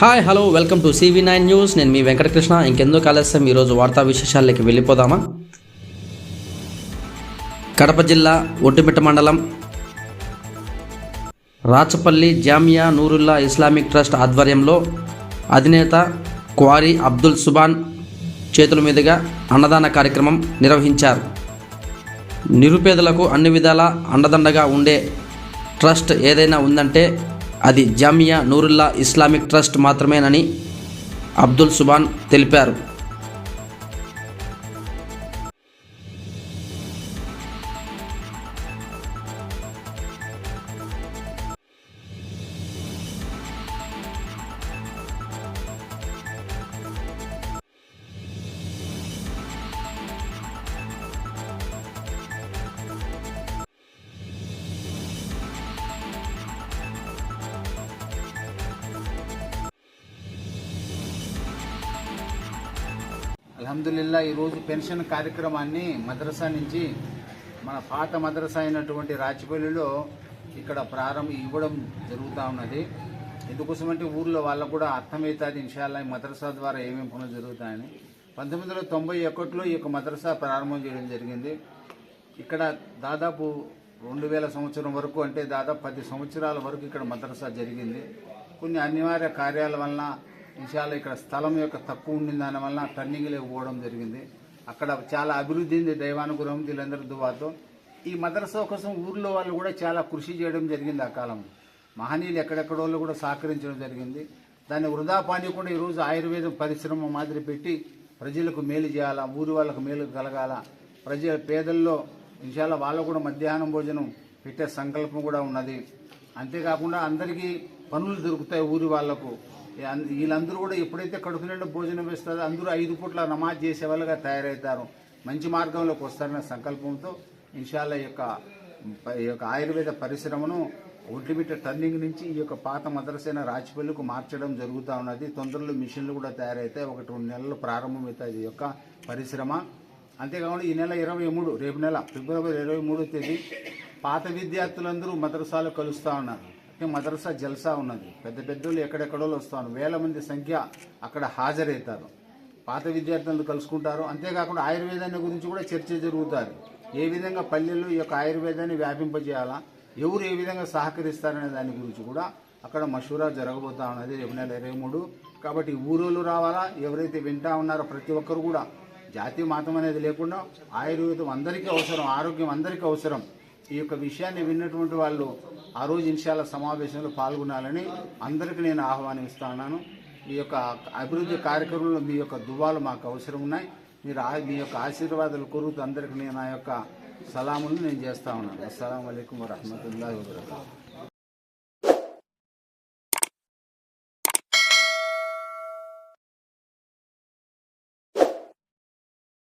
Hi hello welcome to C V nine news నేను మీ వెంకటకృష్ణ. ఇంకెందుకు ఆలస్యం? ఈరోజు వార్తా విశేషాలకి వెళ్ళిపోదామా? కడప జిల్లా ఒడ్డుమిట్ట మండలం రాచపల్లి జామియా నూరుల్లా ఇస్లామిక్ ట్రస్ట్ ఆధ్వర్యంలో అధినేత క్వారీ అబ్దుల్ సుబాన్ చేతుల మీదుగా అన్నదాన కార్యక్రమం నిర్వహించారు. నిరుపేదలకు అన్ని విధాల అండదండగా ఉండే ట్రస్ట్ ఏదైనా ఉందంటే అది జామియా నూరుల్లా ఇస్లామిక్ ట్రస్ట్ మాత్రమేనని అబ్దుల్ సుబాన్ తెలిపారు. అల్హమ్దుల్లా ఈరోజు పెన్షన్ కార్యక్రమాన్ని మద్రసా నుంచి మన పాత మద్రసా అయినటువంటి రాచిపల్లిలో ఇక్కడ ప్రారంభం ఇవ్వడం జరుగుతూ ఉన్నది. ఎందుకోసమంటే ఊర్లో వాళ్ళకు కూడా అర్థమవుతుంది ఇన్షాల్లా ఈ మద్రసా ద్వారా ఏమేమి పనులు జరుగుతాయని. పంతొమ్మిది వందల తొంభై ఒకటిలో ఈ యొక్క మద్రసా ప్రారంభం చేయడం జరిగింది. ఇక్కడ దాదాపు రెండు వేల సంవత్సరం వరకు అంటే దాదాపు పది సంవత్సరాల వరకు ఇక్కడ మద్రసా జరిగింది. కొన్ని అనివార్య కార్యాల వలన విషయాలు ఇక్కడ స్థలం యొక్క తక్కువ ఉండిన దాని వలన లేకపోవడం జరిగింది. అక్కడ చాలా అభివృద్ధి ఉంది దైవానుగ్రహం వీళ్ళందరి దువాతో. ఈ మదరసా కోసం ఊర్లో వాళ్ళు కూడా చాలా కృషి చేయడం జరిగింది ఆ కాలంలో. మహనీయులు ఎక్కడెక్కడోళ్ళు కూడా సహకరించడం జరిగింది. దాన్ని వృధా పానీయకుండా ఈరోజు ఆయుర్వేదం పరిశ్రమ మాదిరి పెట్టి ప్రజలకు మేలు చేయాలా ఊరి వాళ్ళకు మేలు కలగాల? ప్రజ పేదల్లో విషయాల వాళ్ళు కూడా మధ్యాహ్నం భోజనం పెట్టే సంకల్పం కూడా ఉన్నది. అంతేకాకుండా అందరికీ పనులు దొరుకుతాయి ఊరి వాళ్ళకు వీళ్ళందరూ కూడా ఎప్పుడైతే కడుపు నిండా భోజనం వేస్తారో అందరూ ఐదు పూట్ల నమాజ్ చేసే వాళ్ళుగా తయారవుతారు. మంచి మార్గంలోకి వస్తారన్న సంకల్పంతో ఇన్షాల్లా యొక్క ఈ యొక్క ఆయుర్వేద పరిశ్రమను ఒడ్లిమిట్ట టర్నింగ్ నుంచి ఈ యొక్క పాత మదరసైన రాచిపల్లికు మార్చడం జరుగుతూ ఉన్నది. తొందరలో మిషన్లు కూడా తయారైతే ఒకటి రెండు నెలలు ప్రారంభమవుతాయి ఈ యొక్క పరిశ్రమ. అంతేకాకుండా ఈ నెల ఇరవై మూడు రేపు నెల ఫిబ్రవరి ఇరవై మూడో తేదీ పాత విద్యార్థులందరూ మదరసాలు కలుస్తూ ఉన్నారు. మదరసా జల్సా ఉన్నది. పెద్ద పెద్దోళ్ళు ఎక్కడెక్కడో వస్తారు. వేల మంది సంఖ్య అక్కడ హాజరవుతారు. పాత విద్యార్థులను కలుసుకుంటారు. అంతేకాకుండా ఆయుర్వేదాన్ని గురించి కూడా చర్చ జరుగుతారు ఏ విధంగా పల్లెల్లో ఈ యొక్క ఆయుర్వేదాన్ని వ్యాపింపజేయాలా? ఎవరు ఏ విధంగా సహకరిస్తారనే దాని గురించి కూడా అక్కడ మషూరా జరగబోతా ఉన్నది రేపు నెల ఇరవై మూడు. కాబట్టి ఊరోళ్ళు రావాలా? ఎవరైతే వింటా ఉన్నారో ప్రతి ఒక్కరు కూడా జాతి మతం అనేది లేకుండా ఆయుర్వేదం అందరికీ అవసరం ఆరోగ్యం అందరికీ అవసరం. ఈ యొక్క విషయాన్ని విన్నటువంటి వాళ్ళు ఆ రోజు ఇన్షాల సమావేశంలో పాల్గొనాలని అందరికీ నేను ఆహ్వానిస్తున్నాను. ఈ యొక్క అభివృద్ధి కార్యక్రమంలో మీ యొక్క దువాలు మాకు అవసరం ఉన్నాయి. మీరు ఆ- మీ యొక్క ఆశీర్వాదాలు కోరుతూ అందరికీ నేను నా యొక్క సలాములు నేను చేస్తా ఉన్నాను. అస్సలం అయికం వరహమూల వబరకాతుహు